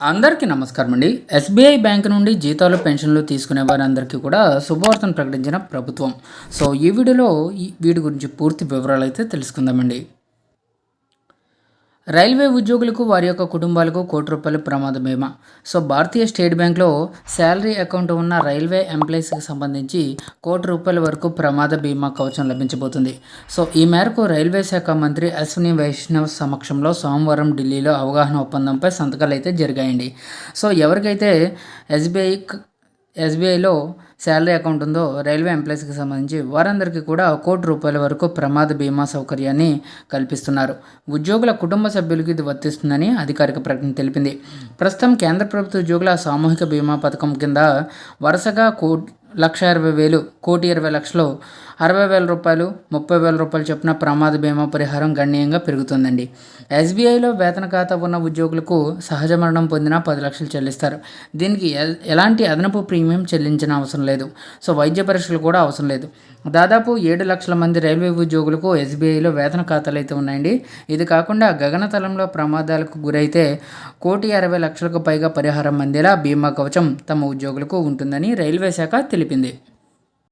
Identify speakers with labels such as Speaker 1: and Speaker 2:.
Speaker 1: అందరికీ నమస్కారం అండి. ఎస్బీఐ బ్యాంక్ నుండి జీతాలు పెన్షన్లు తీసుకునే వారందరికీ కూడా శుభవార్తను ప్రకటించిన ప్రభుత్వం. సో ఈ వీడియోలో ఈ వీడి గురించి పూర్తి వివరాలు అయితే తెలుసుకుందామండి. రైల్వే ఉద్యోగులకు వారి యొక్క కుటుంబాలకు కోటి రూపాయల ప్రమాద బీమా. సో భారతీయ స్టేట్ బ్యాంక్లో శాలరీ అకౌంట్ ఉన్న రైల్వే ఎంప్లాయీస్కి సంబంధించి కోటి రూపాయల వరకు ప్రమాద బీమా కవచం లభించబోతుంది. సో ఈ మేరకు రైల్వే శాఖ మంత్రి అశ్విని వైష్ణవ్ సమక్షంలో సోమవారం ఢిల్లీలో అవగాహన ఒప్పందంపై సంతకాలు అయితే జరిగాయండి. సో ఎవరికైతే ఎస్బీఐ ఎస్బీఐలో శాలరీ అకౌంట్ ఉందో రైల్వే ఎంప్లాయీస్కి సంబంధించి వారందరికీ కూడా కోటి రూపాయల వరకు ప్రమాద బీమా సౌకర్యాన్ని కల్పిస్తున్నారు. ఉద్యోగుల కుటుంబ సభ్యులకు ఇది వర్తిస్తుందని అధికారిక ప్రకటన తెలిపింది. ప్రస్తుతం కేంద్ర ప్రభుత్వ ఉద్యోగుల సామూహిక బీమా పథకం కింద వరుసగా కోటి లక్ష ఇరవై వేలు కోటి ఇరవై లక్షలు అరవై వేల రూపాయలు ముప్పై వేల రూపాయలు చొప్పున ప్రమాద బీమా పరిహారం గణనీయంగా పెరుగుతుందండి. ఎస్బీఐలో వేతన ఖాతా ఉన్న ఉద్యోగులకు సహజ మరణం పొందిన పది లక్షలు చెల్లిస్తారు. దీనికి ఎలాంటి అదనపు ప్రీమియం చెల్లించిన అవసరం లేదు. సో వైద్య పరీక్షలు కూడా అవసరం లేదు. దాదాపు ఏడు లక్షల మంది రైల్వే ఉద్యోగులకు ఎస్బీఐలో వేతన ఖాతాలు అయితే ఉన్నాయండి. ఇది కాకుండా గగనతలంలో ప్రమాదాలకు గురైతే కోటి అరవై లక్షలకు పైగా పరిహారం అందేలా బీమా కవచం తమ ఉద్యోగులకు ఉంటుందని రైల్వే శాఖ తెలిపింది.